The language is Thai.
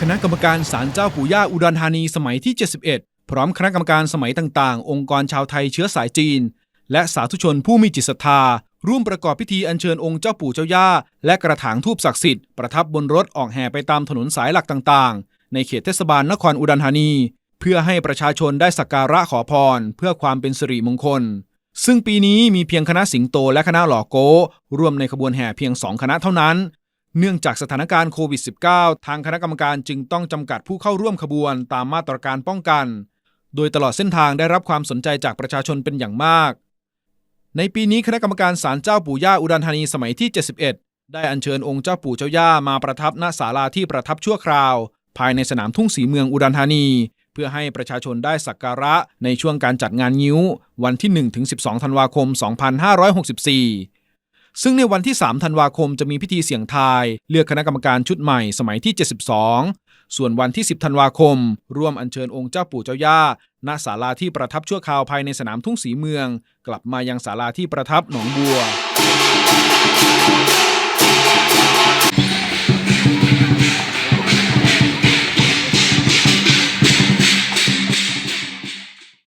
คณะกรรมการศาลเจ้าปู่ย่าอุดรธานีสมัยที่ 71 พร้อมคณะกรรมการสมัยต่างๆ องค์กรชาวไทยเชื้อสายจีน และสาธุชนผู้มีจิตศรัทธา ร่วมประกอบพิธีอัญเชิญองค์เจ้าปู่เจ้าย่า และกระถางทูปศักดิ์สิทธิ์ประทับบนรถออกแห่ไปตามถนนสายหลักต่างๆ ในเขตเทศบาลนครอุดรธานี เพื่อให้ประชาชนได้สักการะขอพร เพื่อความเป็นสิริมงคล ซึ่งปีนี้มีเพียงคณะสิงโตและคณะหล่อโก้ร่วมในขบวนแห่เพียงสองคณะเท่านั้น เนื่องจากสถานการณ์โควิด -19 ทางคณะกรรมการจึงต้องจำกัดผู้เข้าร่วมขบวนตามมาตรการป้องกัน โดยตลอดเส้นทางได้รับความสนใจจากประชาชนเป็นอย่างมาก ในปีนี้คณะกรรมการศาลเจ้าปู่ย่าอุดรธานีสมัยที่ 71 ได้อัญเชิญองค์เจ้าปู่เจ้าย่ามาประทับณศาลาที่ประทับชั่วคราว ภายในสนามทุ่งสีเมืองอุดรธานี เพื่อให้ประชาชนได้สักการะในช่วงการจัดงานงิ้ว วันที่ 1-12 ธันวาคม 2564 ซึ่งในวันที่ 3 ธันวาคมจะมีพิธีเสี่ยงทาย เลือกคณะกรรมการชุดใหม่สมัยที่ 72 ส่วนวันที่ 10 ธันวาคม ร่วมอัญเชิญองค์เจ้าปู่เจ้าย่าณศาลาที่ประทับชั่วคราวภายในสนามทุ่งสีเมือง กลับมายังศาลาที่ประทับหนองบัว